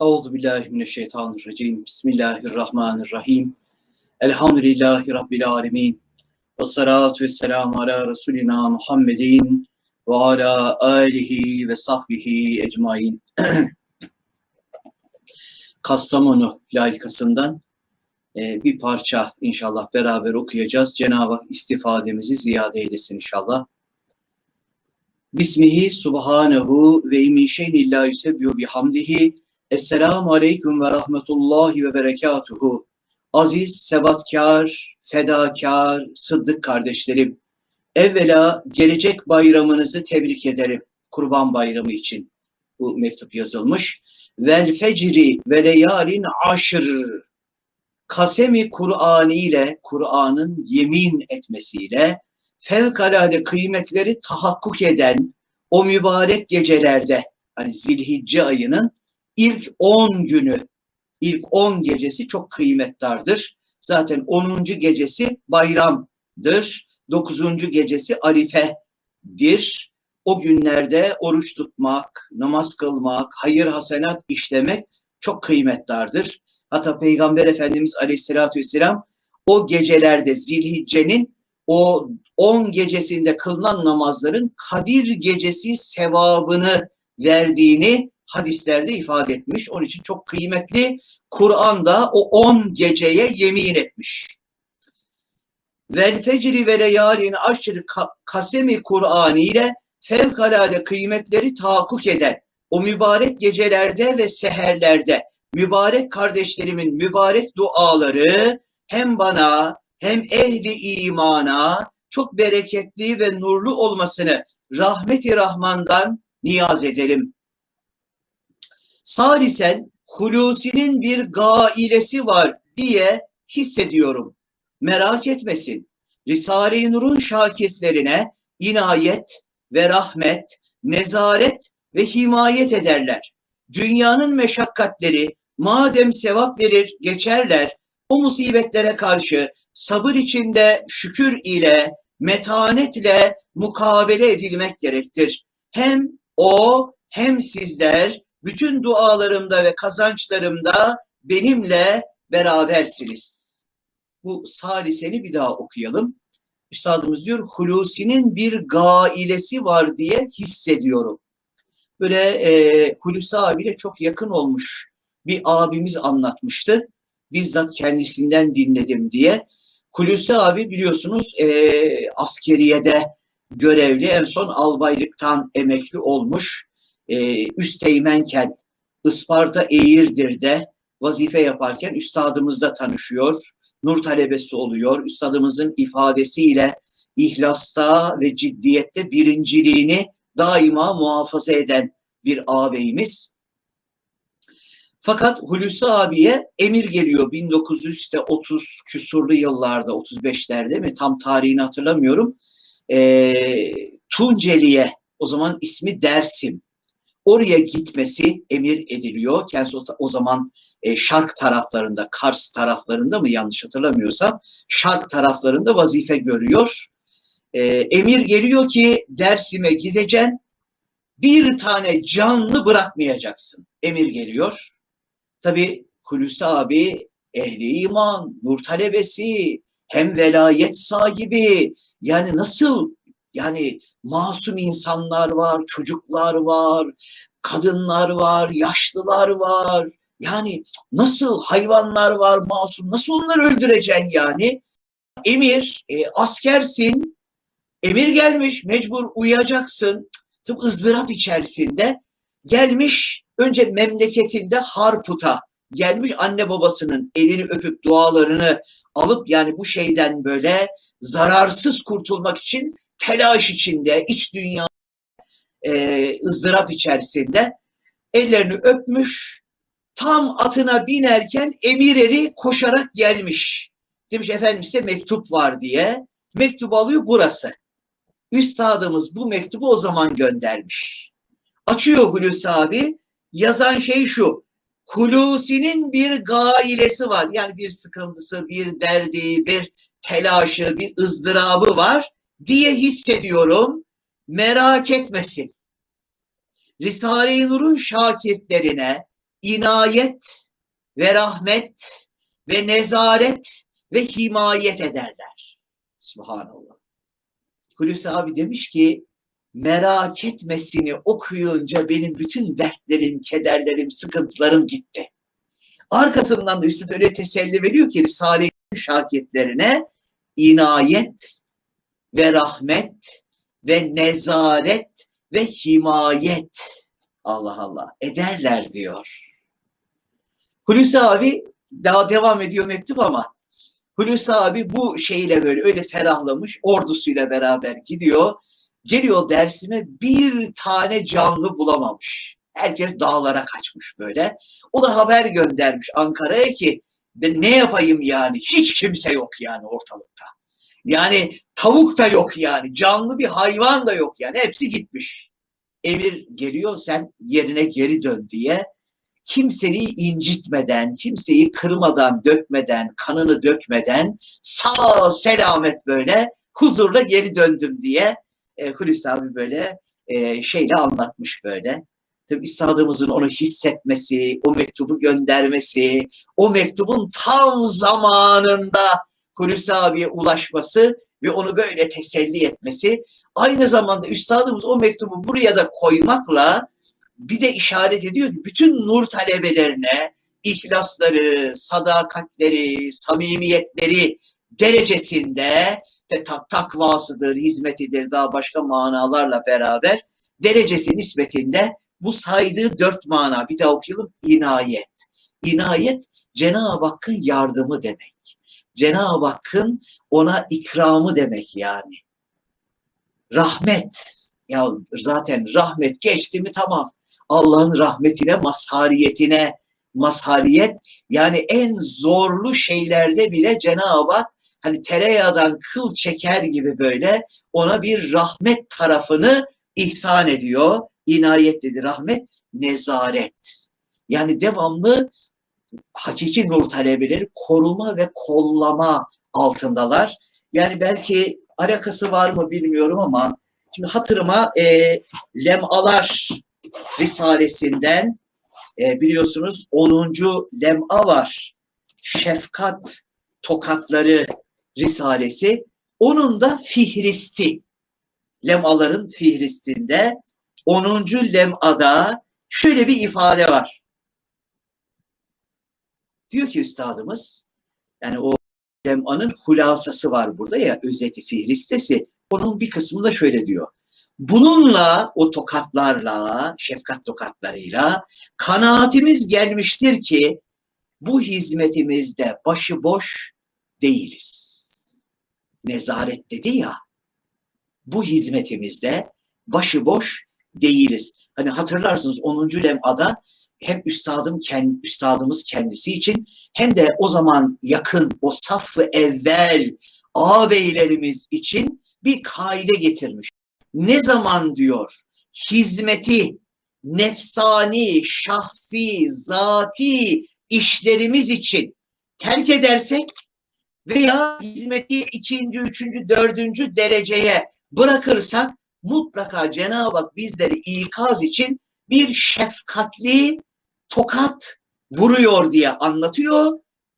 Euzu billahi mineşşeytanirracim. Bismillahirrahmanirrahim. Elhamdülillahi rabbil alamin. Ve salatu vesselamu ala Resulina Muhammedin ve ala alihi ve sahbihi ecmain. Kastamonu layıkasından e, bir parça inşallah beraber okuyacağız. Cenab-ı Hak istifademizi ziyade eylesin inşallah. Bismihi subhanehu ve min şeyin illa yusebbihu bihamdihi. Esselamu aleyküm ve rahmetullahi ve berekatuhu. Aziz, sebatkar, fedakar, sıddık kardeşlerim. Evvela gelecek bayramınızı tebrik ederim. Kurban bayramı için bu mektup yazılmış. Vel fecri ve leyalin aşır. Kasemi Kur'an ile, Kur'an'ın yemin etmesiyle fevkalade kıymetleri tahakkuk eden o mübarek gecelerde, hani Zilhicce ayının ilk 10 günü, ilk 10 gecesi çok kıymettardır. Zaten 10. gecesi bayramdır. 9. gecesi arifedir. O günlerde oruç tutmak, namaz kılmak, hayır hasenat işlemek çok kıymettardır. Hatta Peygamber Efendimiz Aleyhisselatü Vesselam o gecelerde Zilhicce'nin o 10 gecesinde kılınan namazların Kadir gecesi sevabını verdiğini hadislerde ifade etmiş. Onun için çok kıymetli. Kur'an'da o 10 geceye yemin etmiş. Vel fecri ve leyalin aşırı kasemi Kur'an ile fevkalade kıymetleri tahakkuk eden o mübarek gecelerde ve seherlerde mübarek kardeşlerimin mübarek duaları hem bana hem ehli imana çok bereketli ve nurlu olmasını rahmeti rahmandan niyaz edelim. Salisen Hulusi'nin bir gailesi var diye hissediyorum. Merak etmesin. Risale-i Nur'un şakirtlerine inayet ve rahmet, nezaret ve himayet ederler. Dünyanın meşakkatleri madem sevap verir geçerler, o musibetlere karşı sabır içinde şükür ile, metanetle mukabele edilmek gerektir. Hem o hem sizler bütün dualarımda ve kazançlarımda benimle berabersiniz. Bu saliseni bir daha okuyalım. Üstadımız diyor Hulusi'nin bir gailesi var diye hissediyorum. Böyle e, Hulusi abiyle çok yakın olmuş bir abimiz anlatmıştı. Bizzat kendisinden dinledim diye. Hulusi abi biliyorsunuz e, askeriyede görevli en son albaylıktan emekli olmuş e, üsteğmenken Isparta Eğirdir'de vazife yaparken üstadımızla tanışıyor. Nur talebesi oluyor. Üstadımızın ifadesiyle ihlasta ve ciddiyette birinciliğini daima muhafaza eden bir ağabeyimiz. Fakat Hulusi abiye emir geliyor 1930 küsurlu yıllarda 35'lerde mi tam tarihini hatırlamıyorum. E, Tunceli'ye o zaman ismi Dersim oraya gitmesi emir ediliyor. Kendisi o zaman e, şark taraflarında, Kars taraflarında mı yanlış hatırlamıyorsam şark taraflarında vazife görüyor. E, emir geliyor ki Dersim'e gideceksin bir tane canlı bırakmayacaksın. Emir geliyor. Tabi Hulusi abi ehli iman, nur talebesi, hem velayet sahibi. Yani nasıl yani masum insanlar var, çocuklar var, kadınlar var, yaşlılar var. Yani nasıl hayvanlar var masum, nasıl onları öldüreceksin yani? Emir, e, askersin, emir gelmiş, mecbur uyacaksın. Tıp ızdırap içerisinde gelmiş önce memleketinde Harput'a gelmiş anne babasının elini öpüp dualarını alıp yani bu şeyden böyle zararsız kurtulmak için telaş içinde, iç dünya e, ızdırap içerisinde ellerini öpmüş, tam atına binerken emir eri koşarak gelmiş. Demiş efendim size mektup var diye. Mektup alıyor burası. Üstadımız bu mektubu o zaman göndermiş. Açıyor Hulusi abi. Yazan şey şu. Hulusi'nin bir gailesi var. Yani bir sıkıntısı, bir derdi, bir telaşı, bir ızdırabı var diye hissediyorum. Merak etmesin. Risale-i Nur'un şakirtlerine inayet ve rahmet ve nezaret ve himayet ederler. Subhanallah. Hulusi abi demiş ki merak etmesini okuyunca benim bütün dertlerim, kederlerim, sıkıntılarım gitti. Arkasından da Üstad öyle teselli veriyor ki Risale-i şakirtlerine inayet ve rahmet ve nezaret ve himayet Allah Allah ederler diyor. Hulusi abi daha devam ediyor mektup ama Hulusi abi bu şeyle böyle öyle ferahlamış ordusuyla beraber gidiyor. Geliyor dersime bir tane canlı bulamamış. Herkes dağlara kaçmış böyle. O da haber göndermiş Ankara'ya ki ne yapayım yani hiç kimse yok yani ortalıkta. Yani tavuk da yok yani canlı bir hayvan da yok yani hepsi gitmiş. Emir geliyor sen yerine geri dön diye kimseyi incitmeden, kimseyi kırmadan, dökmeden, kanını dökmeden sağ selamet böyle huzurla geri döndüm diye e, Hulusi abi böyle e, şeyle anlatmış böyle. Tabii üstadımızın onu hissetmesi, o mektubu göndermesi, o mektubun tam zamanında Hulusi abiye ulaşması ve onu böyle teselli etmesi. Aynı zamanda üstadımız o mektubu buraya da koymakla bir de işaret ediyor ki bütün nur talebelerine ihlasları, sadakatleri, samimiyetleri derecesinde de tak takvasıdır, hizmetidir, daha başka manalarla beraber derecesi nispetinde bu saydığı dört mana bir daha okuyalım inayet. İnayet Cenab-ı Hakk'ın yardımı demek. Cenab-ı Hakk'ın ona ikramı demek yani. Rahmet. Ya zaten rahmet geçti mi tamam. Allah'ın rahmetine, mazhariyetine, mazhariyet yani en zorlu şeylerde bile Cenab-ı Hak hani tereyağdan kıl çeker gibi böyle ona bir rahmet tarafını ihsan ediyor. İnayet dedi rahmet, nezaret. Yani devamlı hakiki nur talebeleri koruma ve kollama altındalar. Yani belki alakası var mı bilmiyorum ama şimdi hatırıma e, lemalar Risalesinden e, biliyorsunuz 10. lem'a var. Şefkat tokatları Risalesi. Onun da fihristi. Lemaların fihristinde 10. lem'ada şöyle bir ifade var. Diyor ki üstadımız yani o lem'anın hulasası var burada ya özeti fihristesi. Onun bir kısmında şöyle diyor. Bununla o tokatlarla, şefkat tokatlarıyla kanaatimiz gelmiştir ki bu hizmetimizde başıboş değiliz. Nezaret dedi ya, bu hizmetimizde başıboş değiliz. Hani hatırlarsınız 10. lem'ada hem üstadım kendi, üstadımız kendisi için hem de o zaman yakın o safı evvel ağabeylerimiz için bir kaide getirmiş. Ne zaman diyor hizmeti nefsani, şahsi, zati işlerimiz için terk edersek veya hizmeti ikinci, üçüncü, dördüncü dereceye bırakırsak mutlaka Cenab-ı Hak bizleri ikaz için bir şefkatli tokat vuruyor diye anlatıyor.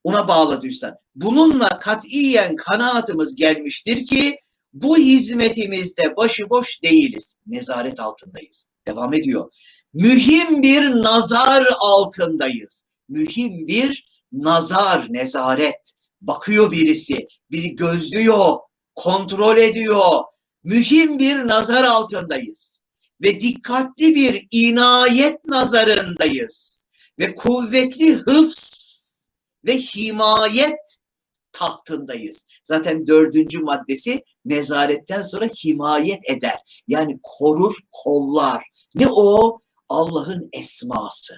Ona bağladı. Bununla katiyen kanaatımız gelmiştir ki bu hizmetimizde başıboş değiliz. Nezaret altındayız. Devam ediyor. Mühim bir nazar altındayız. Mühim bir nazar, nezaret. Bakıyor birisi, biri gözlüyor, kontrol ediyor. Mühim bir nazar altındayız. Ve dikkatli bir inayet nazarındayız. Ve kuvvetli hıfz ve himayet tahtındayız. Zaten dördüncü maddesi nezaretten sonra himayet eder. Yani korur, kollar. Ne o? Allah'ın esması.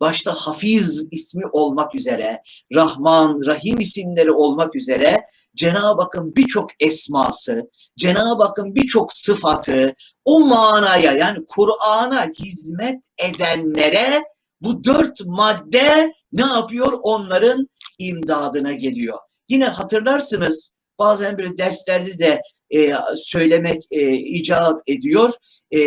Başta Hafiz ismi olmak üzere, Rahman, Rahim isimleri olmak üzere Cenab-ı Hakk'ın birçok esması, Cenab-ı Hakk'ın birçok sıfatı o manaya yani Kur'an'a hizmet edenlere bu dört madde ne yapıyor? Onların imdadına geliyor. Yine hatırlarsınız bazen böyle derslerde de e, söylemek e, icap ediyor. e,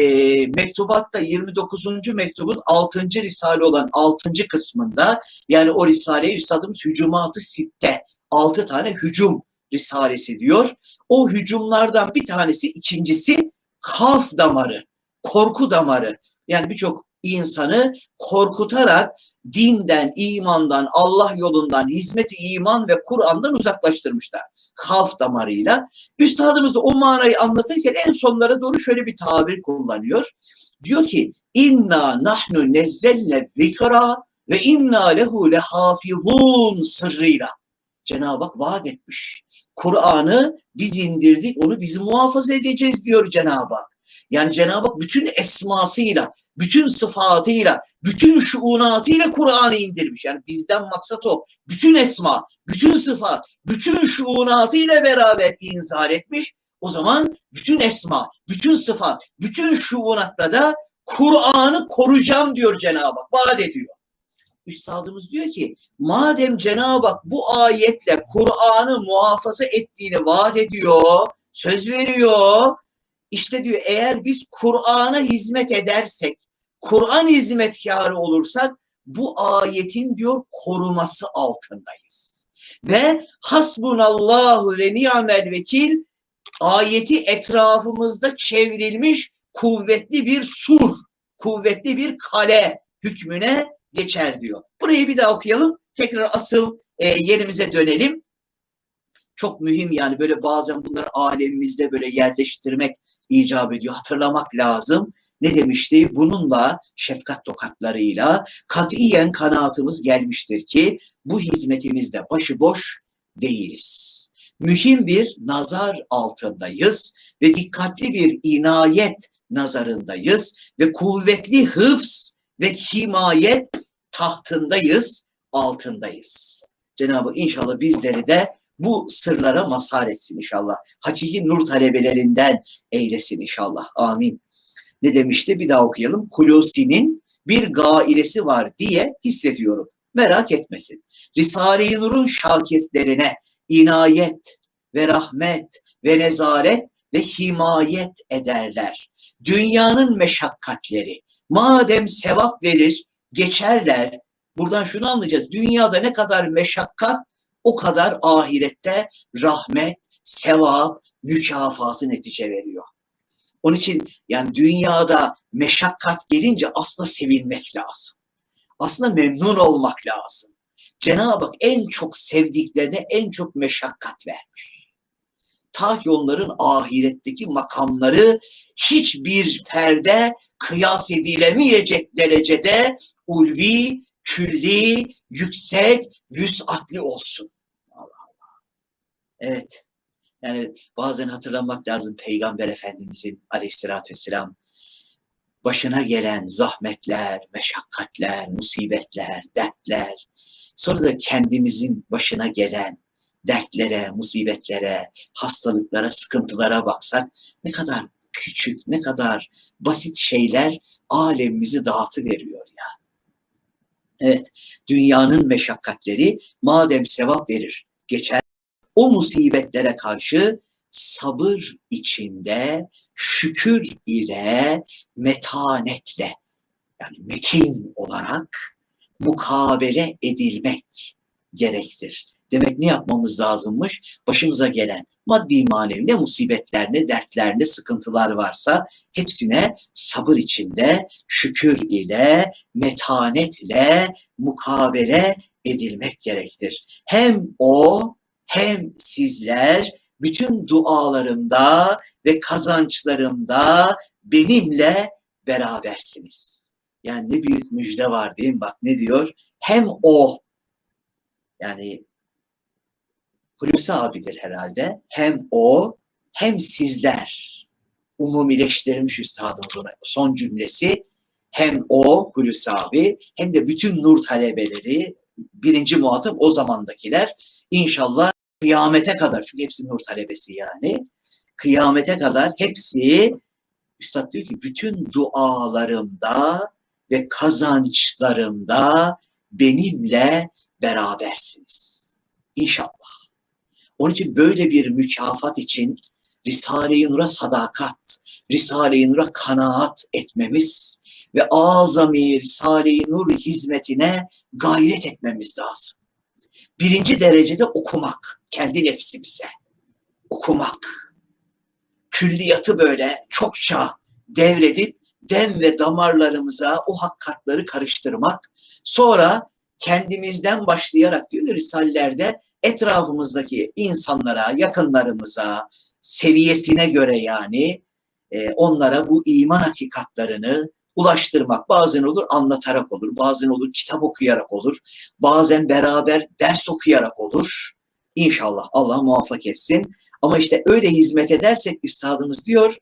mektubatta 29. mektubun 6. risale olan 6. kısmında yani o risaleye üstadımız hücumatı sitte 6 tane hücum risalesi diyor. O hücumlardan bir tanesi ikincisi haf damarı, korku damarı. Yani birçok insanı korkutarak dinden, imandan, Allah yolundan, hizmeti iman ve Kur'an'dan uzaklaştırmışlar. Haf damarıyla. Üstadımız da o manayı anlatırken en sonlara doğru şöyle bir tabir kullanıyor. Diyor ki inna nahnu nezzelle zikra ve inna lehu lehafizun sırrıyla. Cenab-ı Hak vaat etmiş. Kur'an'ı biz indirdik, onu biz muhafaza edeceğiz diyor Cenab-ı Hak. Yani Cenab-ı Hak bütün esmasıyla, bütün sıfatıyla, bütün şuunatıyla Kur'an'ı indirmiş. Yani bizden maksat o. Bütün esma, bütün sıfat, bütün şuunatıyla beraber inzal etmiş. O zaman bütün esma, bütün sıfat, bütün şuunatla da Kur'an'ı koruyacağım diyor Cenab-ı Hak. Vaat ediyor. Üstadımız diyor ki madem Cenab-ı Hak bu ayetle Kur'an'ı muhafaza ettiğini vaat ediyor, söz veriyor. İşte diyor eğer biz Kur'an'a hizmet edersek, Kur'an hizmetkarı olursak bu ayetin diyor koruması altındayız. Ve hasbunallahu ve ni'mel vekil ayeti etrafımızda çevrilmiş kuvvetli bir sur, kuvvetli bir kale hükmüne geçer diyor. Burayı bir daha okuyalım. Tekrar asıl e, yerimize dönelim. Çok mühim yani böyle bazen bunları alemimizde böyle yerleştirmek icap ediyor. Hatırlamak lazım. Ne demişti? Bununla şefkat tokatlarıyla katiyen kanaatımız gelmiştir ki bu hizmetimizde başıboş değiliz. Mühim bir nazar altındayız ve dikkatli bir inayet nazarındayız ve kuvvetli hıfz ve himayet tahtındayız, altındayız. Cenab-ı inşallah bizleri de bu sırlara mazhar etsin inşallah. Hakiki nur talebelerinden eylesin inşallah. Amin. Ne demişti? Bir daha okuyalım. Kulusi'nin bir gailesi var diye hissediyorum. Merak etmesin. Risale-i Nur'un şakirtlerine inayet ve rahmet ve nezaret ve himayet ederler. Dünyanın meşakkatleri madem sevap verir, geçerler. Buradan şunu anlayacağız. Dünyada ne kadar meşakkat o kadar ahirette rahmet, sevap, mükafatı netice veriyor. Onun için yani dünyada meşakkat gelince aslında sevinmek lazım. Aslında memnun olmak lazım. Cenab-ı Hak en çok sevdiklerine en çok meşakkat vermiş. Ta onların ahiretteki makamları hiçbir ferde kıyas edilemeyecek derecede ulvi, külli, yüksek, vüsatli olsun. Allah Allah. Evet. Yani bazen hatırlamak lazım Peygamber Efendimizin aleyhissalatü vesselam başına gelen zahmetler, meşakkatler, musibetler, dertler, sonra da kendimizin başına gelen dertlere, musibetlere, hastalıklara, sıkıntılara baksak ne kadar küçük, ne kadar basit şeyler alemimizi dağıtı veriyor ya. Evet, dünyanın meşakkatleri madem sevap verir, geçer. O musibetlere karşı sabır içinde, şükür ile, metanetle, yani metin olarak mukabele edilmek gerektir. Demek ne yapmamız lazımmış? Başımıza gelen maddi manevi ne musibetler, ne dertler, ne sıkıntılar varsa hepsine sabır içinde, şükür ile, metanetle mukabele edilmek gerektir. Hem o hem sizler bütün dualarımda ve kazançlarımda benimle berabersiniz. Yani ne büyük müjde var değil mi? Bak ne diyor? Hem o yani Hulusi abidir herhalde. Hem o hem sizler umumileştirmiş üstadımızın son cümlesi hem o Hulusi abi hem de bütün nur talebeleri birinci muhatap o zamandakiler inşallah kıyamete kadar çünkü hepsi nur talebesi yani kıyamete kadar hepsi Üstad diyor ki bütün dualarımda ve kazançlarımda benimle berabersiniz. İnşallah. Onun için böyle bir mükafat için Risale-i Nur'a sadakat, Risale-i Nur'a kanaat etmemiz ve azami Risale-i Nur hizmetine gayret etmemiz lazım. Birinci derecede okumak, kendi nefsimize okumak. Külliyatı böyle çokça devredip dem ve damarlarımıza o hakikatları karıştırmak. Sonra kendimizden başlayarak diyor Risallerde etrafımızdaki insanlara, yakınlarımıza, seviyesine göre yani e, onlara bu iman hakikatlarını ulaştırmak. Bazen olur anlatarak olur, bazen olur kitap okuyarak olur, bazen beraber ders okuyarak olur. İnşallah Allah muvaffak etsin. Ama işte öyle hizmet edersek üstadımız diyor,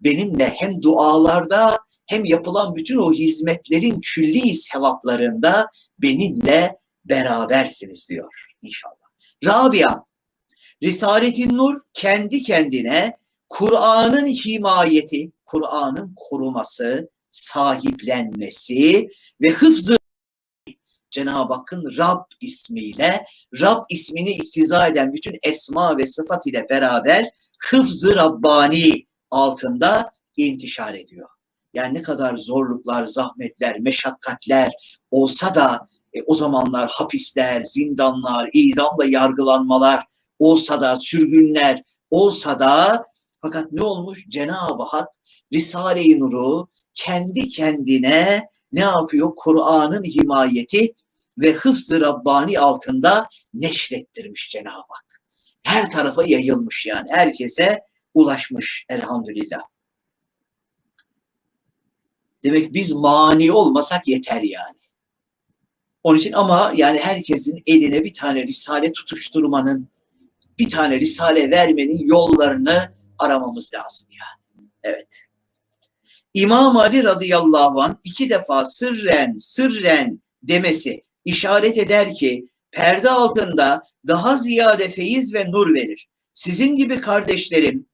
benimle hem dualarda hem yapılan bütün o hizmetlerin külli sevaplarında benimle berabersiniz diyor inşallah. Rabia, Risaletin Nur kendi kendine Kur'an'ın himayeti, Kur'an'ın koruması, sahiplenmesi ve hıfzı Cenab-ı Hakk'ın Rab ismiyle, Rab ismini iktiza eden bütün esma ve sıfat ile beraber hıfzı Rabbani altında intişar ediyor. Yani ne kadar zorluklar, zahmetler, meşakkatler olsa da e, o zamanlar hapisler, zindanlar, idamla yargılanmalar olsa da, sürgünler olsa da fakat ne olmuş? Cenab-ı Hak Risale-i Nur'u kendi kendine ne yapıyor? Kur'an'ın himayeti ve hıfz-ı Rabbani altında neşrettirmiş Cenab-ı Hak. Her tarafa yayılmış yani. Herkese ulaşmış elhamdülillah. Demek biz mani olmasak yeter yani. Onun için ama yani herkesin eline bir tane risale tutuşturmanın, bir tane risale vermenin yollarını aramamız lazım yani. Evet. İmam Ali radıyallahu anh iki defa sırren, sırren demesi işaret eder ki perde altında daha ziyade feyiz ve nur verir. Sizin gibi kardeşlerim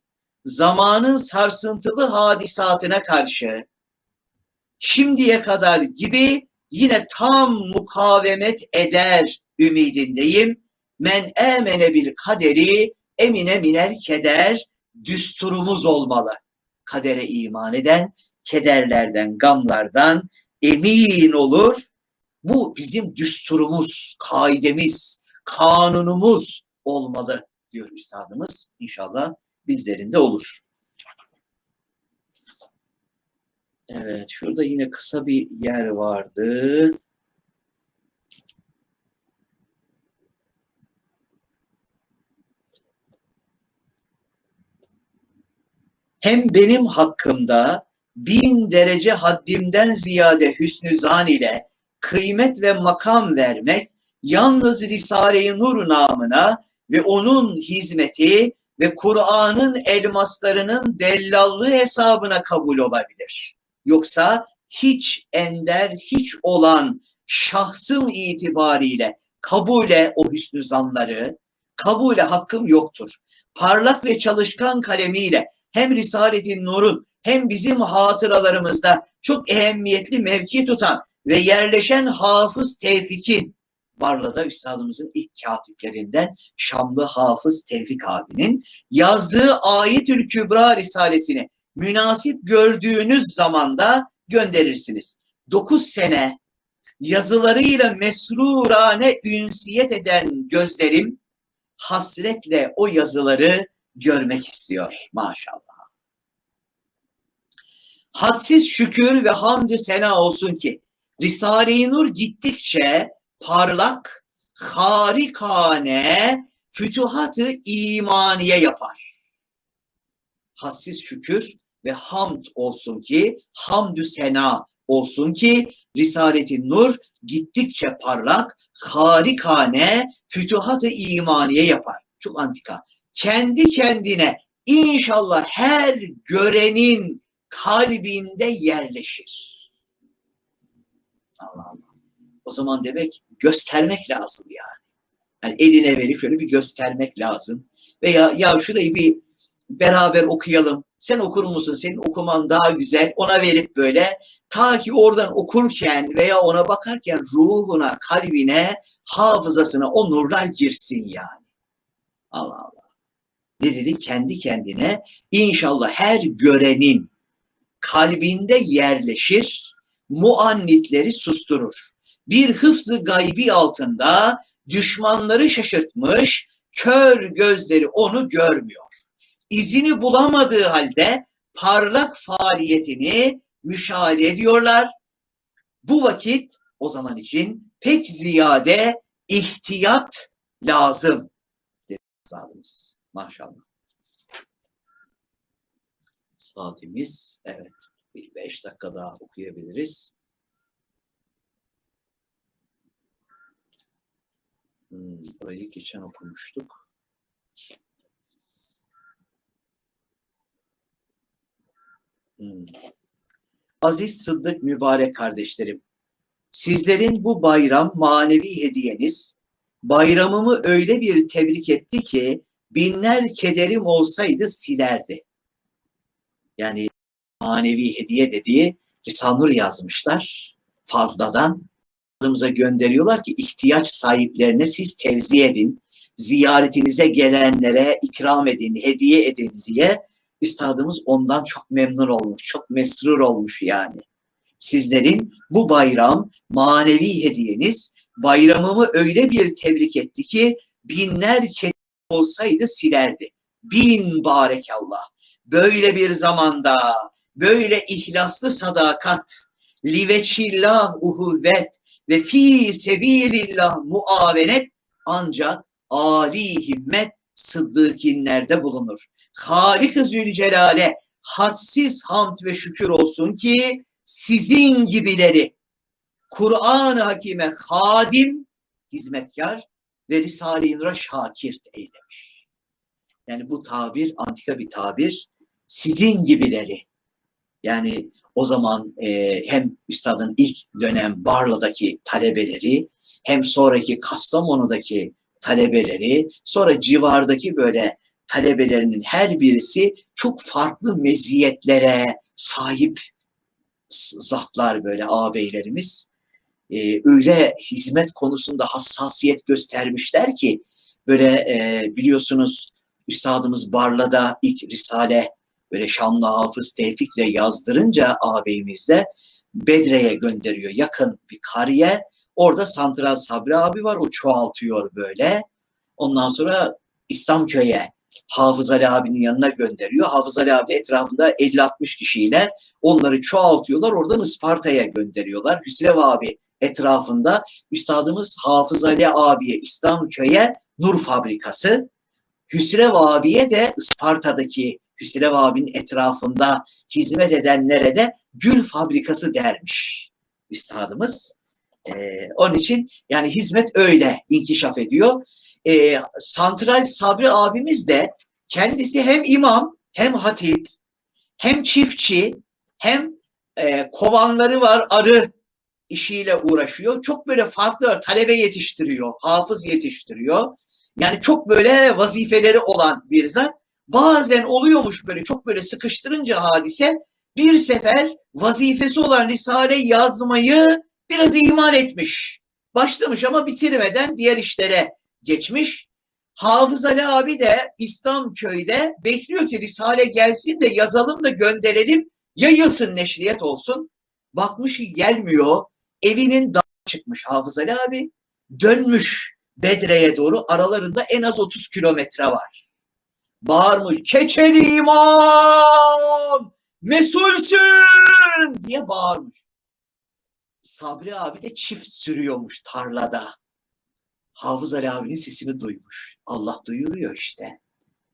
zamanın sarsıntılı hadisatına karşı şimdiye kadar gibi yine tam mukavemet eder ümidindeyim. Men emene bil kaderi emine minel keder düsturumuz olmalı. Kadere iman eden kederlerden, gamlardan emin olur. Bu bizim düsturumuz, kaidemiz, kanunumuz olmalı diyor üstadımız. İnşallah bizlerin de olur. Evet, şurada yine kısa bir yer vardı. Hem benim hakkımda bin derece haddimden ziyade hüsnü zan ile kıymet ve makam vermek yalnız Risale-i Nur namına ve onun hizmeti ve Kur'an'ın elmaslarının dellallığı hesabına kabul olabilir. Yoksa hiç ender, hiç olan şahsım itibariyle kabule o hüsnü zanları, kabule hakkım yoktur. Parlak ve çalışkan kalemiyle hem Risale-i Nur'un hem bizim hatıralarımızda çok ehemmiyetli mevki tutan ve yerleşen Hafız Tevfik'in Barla'da üstadımızın ilk katiplerinden Şamlı Hafız Tevfik abinin yazdığı Ayetül Kübra Risalesini münasip gördüğünüz zamanda gönderirsiniz. 9 sene yazılarıyla mesrurane ünsiyet eden gözlerim hasretle o yazıları görmek istiyor maşallah. Hadsiz şükür ve hamdü sena olsun ki Risale-i Nur gittikçe parlak, harikane fütuhat-ı imaniye yapar. Hadsiz şükür ve hamd olsun ki, hamdü sena olsun ki Risalet-i Nur gittikçe parlak, harikane fütuhat-ı imaniye yapar. Çok antika. Kendi kendine inşallah her görenin kalbinde yerleşir. Allah Allah. O zaman demek göstermek lazım yani. Yani eline verip şöyle bir göstermek lazım. Veya ya şurayı bir beraber okuyalım. Sen okur musun? Senin okuman daha güzel. Ona verip böyle ta ki oradan okurken veya ona bakarken ruhuna, kalbine, hafızasına o nurlar girsin yani. Allah Allah. Ne dedi? Kendi kendine inşallah her görenin kalbinde yerleşir, muannitleri susturur. Bir hıfzı gaybi altında düşmanları şaşırtmış, kör gözleri onu görmüyor. İzini bulamadığı halde parlak faaliyetini müşahede ediyorlar. Bu vakit o zaman için pek ziyade ihtiyat lazım. Dedi. Maşallah. Saatimiz evet bir beş dakika daha okuyabiliriz. Hmm, burayı geçen okumuştuk. Hmm. Aziz Sıddık mübarek kardeşlerim, sizlerin bu bayram manevi hediyeniz, bayramımı öyle bir tebrik etti ki binler kederim olsaydı silerdi. Yani manevi hediye dediği Risale-i yazmışlar fazladan adımıza gönderiyorlar ki ihtiyaç sahiplerine siz tevzi edin, ziyaretinize gelenlere ikram edin, hediye edin diye üstadımız ondan çok memnun olmuş, çok mesrur olmuş yani. Sizlerin bu bayram manevi hediyeniz bayramımı öyle bir tebrik etti ki binler kedi olsaydı silerdi. Bin barekallah. Böyle bir zamanda böyle ihlaslı sadakat, liveçillah uhuvvet ve fi sebilillah muavenet ancak Ali himmet sıddıkinlerde bulunur. Halik-i Zülcelal'e hadsiz hamd ve şükür olsun ki sizin gibileri Kur'an-ı Hakime hadim, hizmetkar ve Risale-i Nur'a şakir eylemiş. Yani bu tabir antika bir tabir. Sizin gibileri. Yani o zaman e, hem üstadın ilk dönem Barla'daki talebeleri hem sonraki Kastamonu'daki talebeleri sonra civardaki böyle talebelerinin her birisi çok farklı meziyetlere sahip zatlar böyle ağabeylerimiz. Ee, öyle hizmet konusunda hassasiyet göstermişler ki böyle e, biliyorsunuz Üstadımız Barla'da ilk Risale böyle Şanlı Hafız Tevfik'le yazdırınca ağabeyimizle Bedre'ye gönderiyor yakın bir kariye. Orada Santral Sabri abi var o çoğaltıyor böyle. Ondan sonra İslamköy'e Hafız Ali abinin yanına gönderiyor. Hafız Ali abi etrafında 50-60 kişiyle onları çoğaltıyorlar. Oradan Isparta'ya gönderiyorlar. Hüsrev abi etrafında Üstadımız Hafız Ali abiye İslamköy'e Nur Fabrikası. Hüsrev abiye de Isparta'daki Hüsrev abinin etrafında hizmet edenlere de gül fabrikası dermiş üstadımız. Ee, onun için yani hizmet öyle inkişaf ediyor. Ee, Santral Sabri abimiz de kendisi hem imam hem hatip hem çiftçi hem e, kovanları var arı işiyle uğraşıyor. Çok böyle farklı talebe yetiştiriyor, hafız yetiştiriyor. Yani çok böyle vazifeleri olan bir zat. Bazen oluyormuş böyle çok böyle sıkıştırınca hadise bir sefer vazifesi olan Risale yazmayı biraz ihmal etmiş. Başlamış ama bitirmeden diğer işlere geçmiş. Hafız Ali abi de İslam köyde bekliyor ki Risale gelsin de yazalım da gönderelim. Yayılsın neşriyet olsun. Bakmış gelmiyor. Evinin dağı çıkmış Hafız Ali abi. Dönmüş Bedre'ye doğru aralarında en az 30 kilometre var. Bağırmış keçeli imam mesulsün diye bağırmış. Sabri abi de çift sürüyormuş tarlada. Hafız Ali abinin sesini duymuş. Allah duyuruyor işte.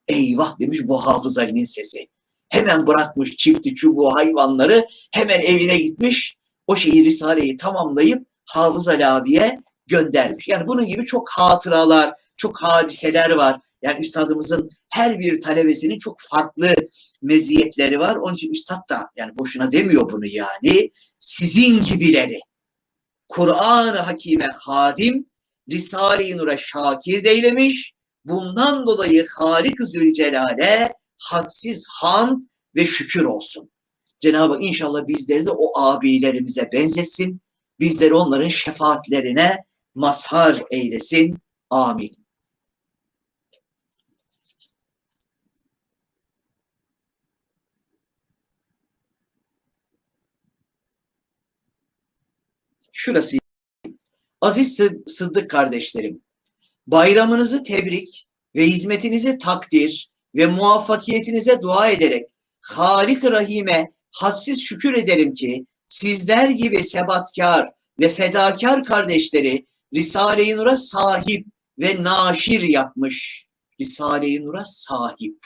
Eyvah demiş bu Hafız Ali'nin sesi. Hemen bırakmış çifti çubuğu hayvanları hemen evine gitmiş. O şeyi Risale'yi tamamlayıp Hafız Ali abiye göndermiş. Yani bunun gibi çok hatıralar, çok hadiseler var. Yani üstadımızın her bir talebesinin çok farklı meziyetleri var. Onun için üstad da yani boşuna demiyor bunu yani. Sizin gibileri. Kur'an-ı Hakime hadim, Risale-i Nur'a şakir deylemiş. Bundan dolayı Halik-ı Zülcelal'e hadsiz ham ve şükür olsun. Cenab-ı inşallah bizleri de o abilerimize benzetsin. Bizleri onların şefaatlerine mazhar eylesin. Amin. Şurası. Aziz Sı- Sıddık kardeşlerim, bayramınızı tebrik ve hizmetinizi takdir ve muvaffakiyetinize dua ederek Halik Rahim'e hassiz şükür ederim ki sizler gibi sebatkar ve fedakar kardeşleri Risale-i Nur'a sahip ve naşir yapmış. Risale-i Nur'a sahip.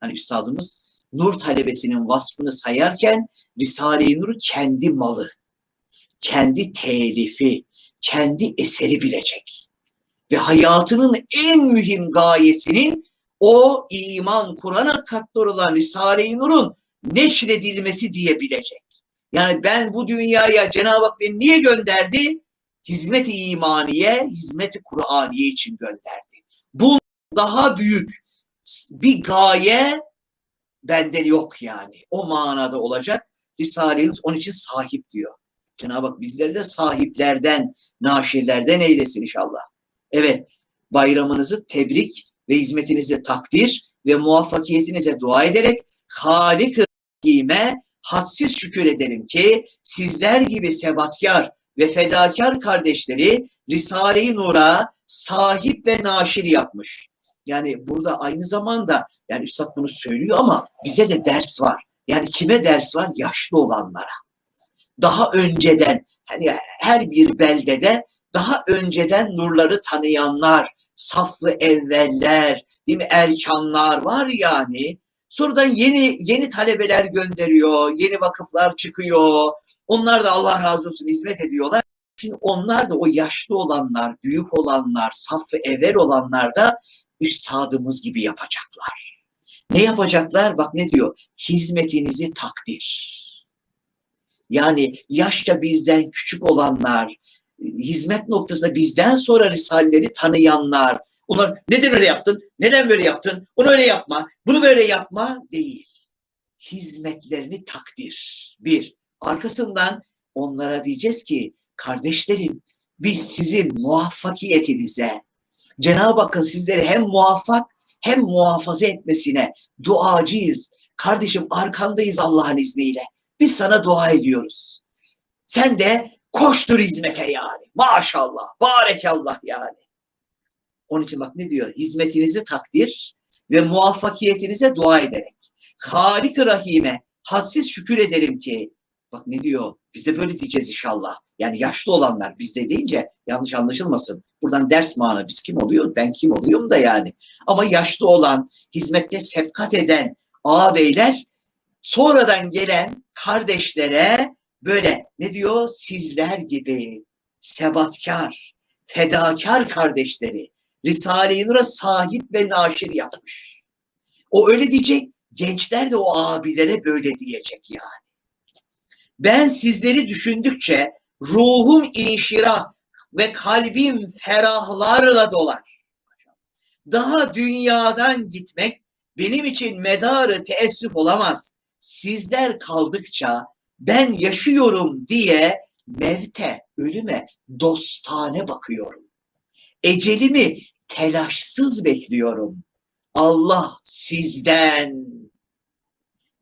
Hani üstadımız nur talebesinin vasfını sayarken Risale-i Nur'u kendi malı, kendi telifi, kendi eseri bilecek. Ve hayatının en mühim gayesinin o iman, Kur'an'a katlı olan Risale-i Nur'un neşredilmesi diye bilecek. Yani ben bu dünyaya Cenab-ı Hak beni niye gönderdi? Hizmet-i imaniye, hizmet-i Kur'aniye için gönderdi. Bu daha büyük bir gaye bende yok yani. O manada olacak. Risale-i Nur onun için sahip diyor. Cenab-ı Hak bizleri de sahiplerden, naşirlerden eylesin inşallah. Evet, bayramınızı tebrik ve hizmetinizi takdir ve muvaffakiyetinize dua ederek Halik-ı Hakim'e hadsiz şükür ederim ki sizler gibi sebatkar ve fedakar kardeşleri Risale-i Nur'a sahip ve naşir yapmış. Yani burada aynı zamanda yani Üstad bunu söylüyor ama bize de ders var. Yani kime ders var? Yaşlı olanlara. Daha önceden hani her bir beldede daha önceden nurları tanıyanlar, saflı evveller, değil mi? Erkanlar var yani. Sonradan yeni yeni talebeler gönderiyor, yeni vakıflar çıkıyor. Onlar da Allah razı olsun hizmet ediyorlar. Şimdi onlar da o yaşlı olanlar, büyük olanlar, saflı evvel olanlar da üstadımız gibi yapacaklar. Ne yapacaklar? Bak ne diyor? Hizmetinizi takdir. Yani yaşça bizden küçük olanlar, hizmet noktasında bizden sonra risaleleri tanıyanlar, onlar neden öyle yaptın, neden böyle yaptın, onu öyle yapma, bunu böyle yapma değil. Hizmetlerini takdir. Bir. Arkasından onlara diyeceğiz ki kardeşlerim biz sizin muvaffakiyetinize Cenab-ı Hakk'ın sizleri hem muvaffak hem muhafaza etmesine duacıyız. Kardeşim arkandayız Allah'ın izniyle. Biz sana dua ediyoruz. Sen de koştur hizmete yani. Maşallah, barekallah yani. Onun için bak ne diyor? Hizmetinizi takdir ve muvaffakiyetinize dua ederek. Halik-ı Rahim'e hadsiz şükür ederim ki bak ne diyor? Biz de böyle diyeceğiz inşallah. Yani yaşlı olanlar bizde deyince yanlış anlaşılmasın. Buradan ders mana biz kim oluyor? Ben kim oluyorum da yani. Ama yaşlı olan, hizmette sebkat eden ağabeyler sonradan gelen kardeşlere böyle ne diyor? Sizler gibi sebatkar, fedakar kardeşleri Risale-i Nur'a sahip ve naşir yapmış. O öyle diyecek, gençler de o abilere böyle diyecek yani. Ben sizleri düşündükçe ruhum inşirah ve kalbim ferahlarla dolar. Daha dünyadan gitmek benim için medarı teessüf olamaz. Sizler kaldıkça ben yaşıyorum diye mevte, ölüme dostane bakıyorum. Ecelimi telaşsız bekliyorum. Allah sizden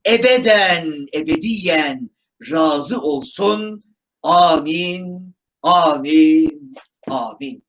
ebeden, ebediyen razı olsun. Amin, amin, amin.